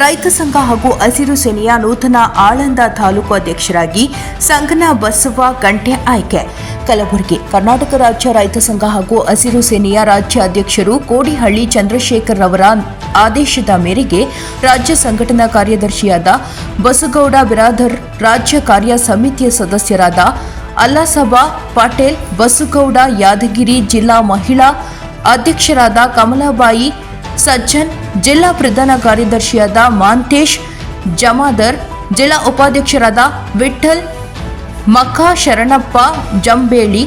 ರೈತ ಸಂಘ ಹಾಗೂ ಹಸಿರು ಸೇನೆಯ ನೂತನ ಆಳಂದ ತಾಲೂಕು ಅಧ್ಯಕ್ಷರಾಗಿ ಸಂಘನ ಬಸವ ಗಂಟೆ ಆಯ್ಕೆ. ಕಲಬುರಗಿ ಕರ್ನಾಟಕ ರಾಜ್ಯ ರೈತ ಸಂಘ ಹಾಗೂ ಹಸಿರು ಸೇನೆಯ ರಾಜ್ಯ ಅಧ್ಯಕ್ಷರು ಕೋಡಿಹಳ್ಳಿ ಚಂದ್ರಶೇಖರ್ ರವರ ಆದೇಶದ ಮೇರೆಗೆ ರಾಜ್ಯ ಸಂಘಟನಾ ಕಾರ್ಯದರ್ಶಿಯಾದ ಬಸಗೌಡ ಬಿರಾದರ್, ರಾಜ್ಯ ಕಾರ್ಯ ಸಮಿತಿಯ ಸದಸ್ಯರಾದ ಅಲ್ಲಾಸಬಾ ಪಾಟೇಲ್, ಬಸಗೌಡ ಯಾದಗಿರಿ ಜಿಲ್ಲಾ ಮಹಿಳಾ ಅಧ್ಯಕ್ಷರಾದ ಕಮಲಾಬಾಯಿ ಸಜ್ಜನ್, ಜಿಲ್ಲಾ ಪ್ರಧಾನ ಕಾರ್ಯದರ್ಶಿಯಾದ ಮಾಂತೇಶ್, ಜಮಾದರ್, ಜಿಲ್ಲಾ ಉಪಾಧ್ಯಕ್ಷರಾದ ವಿಠಲ್ ಮಖಾ ಶರಣಪ್ಪ, ಜಂಬೇಳಿ,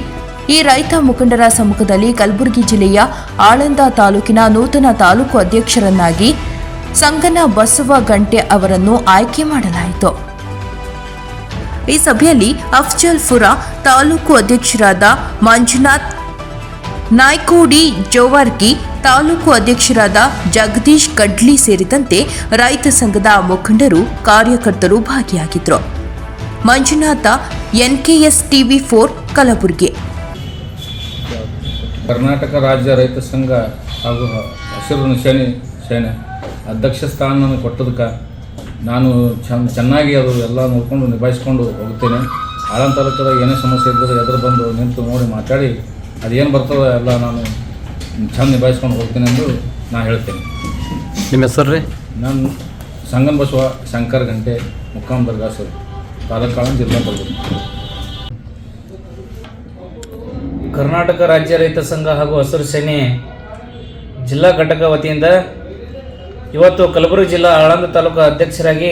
ಈ ರೈತ ಮುಖಂಡರ ಸಮ್ಮುಖದಲ್ಲಿ ಕಲಬುರಗಿ ಜಿಲ್ಲೆಯ ಆಳಂದ ತಾಲೂಕಿನ ನೂತನ ತಾಲೂಕು ಅಧ್ಯಕ್ಷರನ್ನಾಗಿ ಸಂಗನ ಬಸವ ಗಂಟೆ ಅವರನ್ನು ಆಯ್ಕೆ ಮಾಡಲಾಯಿತು. ಈ ಸಭೆಯಲ್ಲಿ ಅಫ್ಜಲ್ಪುರ ತಾಲೂಕು ಅಧ್ಯಕ್ಷರಾದ ಮಂಜುನಾಥ್ ನಾಯ್ಕೋಡಿ ಜೋವಾರ್ಕಿ ತಾಲೂಕು ಅಧ್ಯಕ್ಷರಾದ ಜಗದೀಶ್ ಕಡ್ಲಿ ಸೇರಿದಂತೆ ರೈತ ಸಂಘದ ಮುಖಂಡರು ಕಾರ್ಯಕರ್ತರು ಭಾಗಿಯಾಗಿದ್ದರು. Manjunatha, NKS TV four, Kalaburagi. Karnataka ರಾಜ್ಯ ರೈತ ಸಂಘ ಹಾಗೂ ಹಸಿರು ಸೇನೆ ಸೇನೆ ಅಧ್ಯಕ್ಷ ಸ್ಥಾನವನ್ನು ಕೊಟ್ಟದಕ್ಕೆ ನಾನು ಚೆನ್ನ ಚೆನ್ನಾಗಿ ಅದು ಎಲ್ಲ ನೋಡಿಕೊಂಡು ನಿಭಾಯಿಸ್ಕೊಂಡು ಹೋಗ್ತೇನೆ. ತಾಲೂಕದಾಗ ಏನೇ ಸಮಸ್ಯೆ ಇದ್ದರೆ ಎದುರು ಬಂದು ನಿಂತು ನೋಡಿ ಮಾತಾಡಿ ಅದೇನು ಬರ್ತದೆ ಎಲ್ಲ ನಾನು ಚೆಂದ ನಿಭಾಯಿಸ್ಕೊಂಡು ಹೋಗ್ತೀನಿ ಎಂದು ನಾನು ಹೇಳ್ತೇನೆ. ನಿಮ್ಮ ಹೆಸರು ರೀ? ನಾನು ಸಂಗನ್ ಬಸವ ಶಂಕರ್ ಗಂಟೆ ಮುಕ್ಕಾಂ ದರ್ಗಾಸು ಕಾಲಕಾಲ ಜಿಲ್ಲಾ ಬರ್ಬೋದು ಕರ್ನಾಟಕ ರಾಜ್ಯ ರೈತ ಸಂಘ ಹಾಗೂ ಹಸಿರು ಸೇನೆ ಜಿಲ್ಲಾ ಘಟಕ ವತಿಯಿಂದ ಇವತ್ತು ಕಲಬುರಗಿ ಜಿಲ್ಲಾ ಆಳಂದ ತಾಲೂಕು ಅಧ್ಯಕ್ಷರಾಗಿ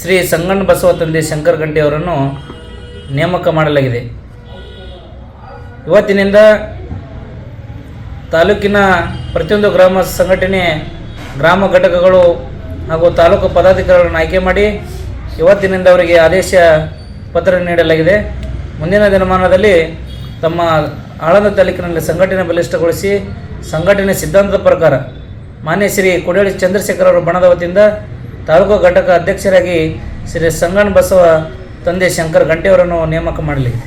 ಶ್ರೀ ಸಂಗಣ್ಣ ಬಸವ ತಂದೆ ಶಂಕರ್ ಗಂಟೆ ಅವರನ್ನು ನೇಮಕ ಮಾಡಲಾಗಿದೆ. ಇವತ್ತಿನಿಂದ ತಾಲೂಕಿನ ಪ್ರತಿಯೊಂದು ಗ್ರಾಮ ಸಂಘಟನೆ, ಗ್ರಾಮ ಘಟಕಗಳು ಹಾಗೂ ತಾಲೂಕು ಪದಾಧಿಕಾರಿಗಳನ್ನು ಆಯ್ಕೆ ಮಾಡಿ ಇವತ್ತಿನಿಂದ ಅವರಿಗೆ ಆದೇಶ ಪತ್ರ ನೀಡಲಾಗಿದೆ. ಮುಂದಿನ ದಿನಮಾನದಲ್ಲಿ ತಮ್ಮ ಆಳಂದ ತಾಲೂಕಿನಲ್ಲಿ ಸಂಘಟನೆ ಬಲಿಷ್ಠಗೊಳಿಸಿ ಸಂಘಟನೆ ಸಿದ್ಧಾಂತದ ಪ್ರಕಾರ ಮಾನ್ಯ ಶ್ರೀ ಕೊಡೇಳಿ ಚಂದ್ರಶೇಖರ್ ಅವರ ಬಣದ ವತಿಯಿಂದ ತಾಲೂಕು ಘಟಕ ಅಧ್ಯಕ್ಷರಾಗಿ ಶ್ರೀ ಸಂಗಣ್ಣ ಬಸವ ತಂದೆ ಶಂಕರ್ ಗಂಟೆಯವರನ್ನು ನೇಮಕ ಮಾಡಲಾಗಿದೆ.